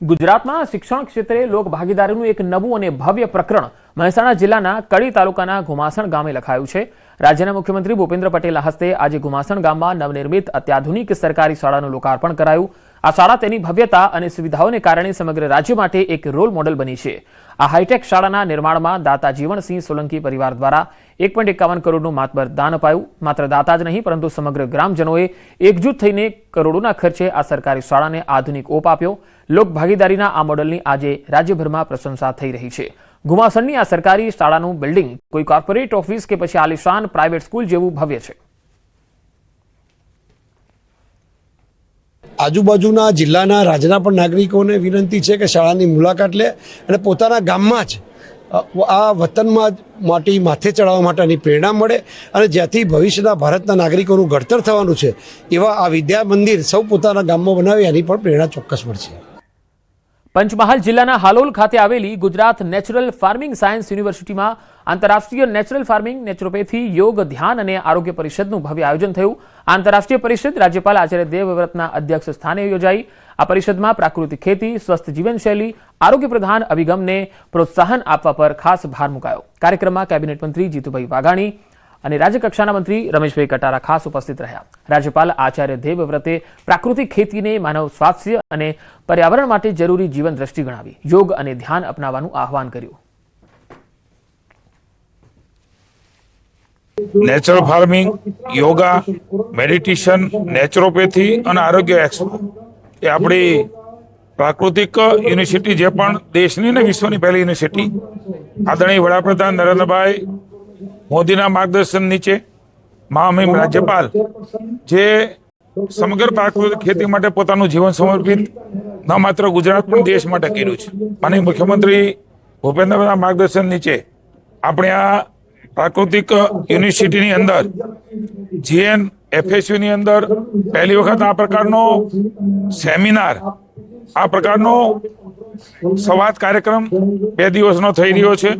ગુજરાતમાં શિક્ષણ ક્ષેત્રે લોક ભાગીદારીનું એક નવું અને ભવ્ય પ્રકરણ મહેસાણા જિલ્લાના કડી તાલુકાના ઘુમાસણ ગામે લખાયું છે. રાજ્યના મુખ્યમંત્રી ભૂપેન્દ્ર પટેલના હસ્તે આજે ઘુમાસણ ગામમાં નવનિર્મિત અત્યાધુનિક સરકારી શાળાનું લોકાર્પણ કરાયું. આ શાળા તેની ભવ્યતા અને સુવિધાઓને કારણે સમગ્ર રાજ્ય માટે એક રોલ મોડલ બની છે. આ હાઈટેક શાળાના નિર્માણમાં દાતા જીવણસિંહ સોલંકી પરિવાર દ્વારા એક પોઈન્ટ એકાવન કરોડનું માતબર દાન અપાયું. માત્ર દાતા જ નહીં, પરંતુ સમગ્ર ગ્રામજનોએ એકજૂથ થઈને કરોડોના ખર્ચે આ સરકારી શાળાને આધુનિક ઓપ આપ્યો. લોક ભાગીદારીના આ મોડલની આજે રાજ્યભરમાં પ્રશંસા થઈ રહી છે. ઘુમાસણની આ સરકારી શાળાનું બિલ્ડિંગ કોઈ કોર્પોરેટ ઓફિસ કે પછી આલિશાન પ્રાઇવેટ સ્કૂલ જેવું ભવ્ય છે. આજુબાજુના જિલ્લાના રાજ્યના પણ નાગરિકોને વિનંતી છે કે શાળાની મુલાકાત લે અને પોતાના ગામમાં જ આ વતનમાં માટી માથે ચડાવવા માટેની પ્રેરણા મળે અને જ્યાંથી ભવિષ્યના ભારતના નાગરિકોનું ઘડતર થવાનું છે એવા આ વિદ્યા મંદિર સૌ પોતાના ગામમાં બનાવે એની પણ પ્રેરણા ચોક્કસ મળશે. પંચમહાલ જિલ્લાના હાલોલ ખાતે આવેલી ગુજરાત નેચરલ ફાર્મિંગ સાયન્સ યુનિવર્સિટીમાં આંતરરાષ્ટ્રીય નેચરલ ફાર્મિંગ નેચરોપેથી યોગ, ધ્યાન અને આરોગ્ય પરિષદનું ભવ્ય આયોજન થયું. આંતરરાષ્ટ્રીય પરિષદ રાજ્યપાલ આચાર્ય દેવવ્રતના અધ્યક્ષ સ્થાને યોજાઈ. આ પરિષદમાં પ્રાકૃતિક ખેતી, સ્વસ્થ જીવનશૈલી, આરોગ્ય પ્રધાન અભિગમને પ્રોત્સાહન આપવા પર ખાસ ભાર મુકાયો. કાર્યક્રમમાં કેબિનેટ મંત્રી જીતુભાઈ વાઘાણી અને રાજ્યકક્ષાના મંત્રી રમેશભાઈ કટારા ખાસ ઉપસ્થિત રહ્યા. રાજ્યપાલ આચાર્ય દેવવ્રતે પ્રાકૃતિક ખેતીને માનવ સ્વાસ્થ્ય અને પર્યાવરણ માટે જરૂરી જીવન દ્રષ્ટિ ગણાવી, યોગ અને ધ્યાન અપનાવવાનું આહવાન કર્યું. Natural farming yoga meditation naturopathy અને આરોગ્ય એક્સપો એ આપણી પ્રાકૃતિક યુનિવર્સિટી જે પણ દેશની ને વિશ્વની પહેલી યુનિવર્સિટી, આદરણીય વડાપ્રધાન નરેન્દ્રભાઈ મોદીના માર્ગદર્શન નીચે મહામહિમ રાજ્યપાલ જે સમગ્ર પ્રાકૃતિક ખેતી માટે પોતાનું જીવન સમર્પિત ન માત્ર ગુજરાત પણ દેશ માટે કર્યું છે. માનીય મુખ્યમંત્રી ભૂપેન્દ્રના માર્ગદર્શન નીચે આપણે આ પ્રાકૃતિક યુનિવર્સિટીની અંદર જીએન એફએસયુની અંદર પહેલી વખત આ પ્રકારનો સેમિનાર આ પ્રકારનો સંવાદ કાર્યક્રમ બે દિવસનો થઈ રહ્યો છે.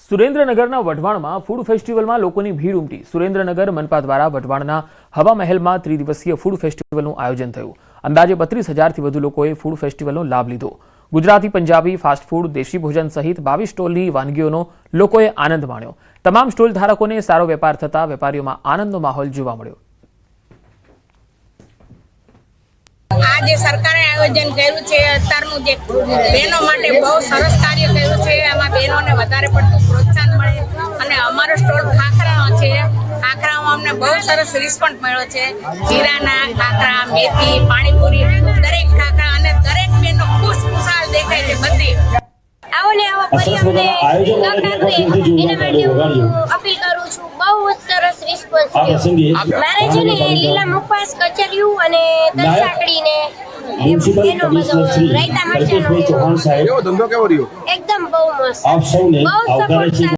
સુરેન્દ્રનગરના વઢવાણમાં ફૂડ ફેસ્ટિવલમાં લોકોની ભીડ ઉમટી. સુરેન્દ્રનગર મનપા દ્વારા વઢવાણના હવા મહેલમાં ત્રિદિવસીય ફૂડ ફેસ્ટિવલનું આયોજન થયું. અંદાજે બત્રીસ હજારથી વધુ લોકોએ ફૂડ ફેસ્ટિવલનો લાભ લીધો. ગુજરાતી, પંજાબી, ફાસ્ટ ફૂડ, દેશી ભોજન સહિત બાવીસ સ્ટોલની વાનગીઓનો લોકોએ આનંદ માણ્યો. તમામ સ્ટોલ ધારકોને સારો વેપાર થતા વેપારીઓમાં આનંદનો માહોલ જોવા મળ્યો. આ જે સરકારે આયોજન કર્યું છે અત્યારનું જે બહેનો માટે બહુ સરસ કાર્ય કર્યું છે આમાં બહેનોને વધારે પડતું પ્રોત્સાહન મળે અને અમારો સ્ટોલ ખાખરાનો છે. ખાખરામાં અમને બહુ સરસ રિસ્પોન્સ મળ્યો છે. જીરાના ખાખરા મેથી પાણીપુરી દરેક ખાખરા અને દરેક બહેનો ખુશ ખુશાલ દેખાય છે બધી. આવો ને આવો ફરી અમને એના માટે અપીલ રિસ્પોન્સ મારે છે ને લીલા મુખવાસ કચરિયું અને દલસાકડી ને રાયતા મરચાંનો ચૌહાણ એકદમ બહુ મસ્ત. આપ સૌને આવકારે છે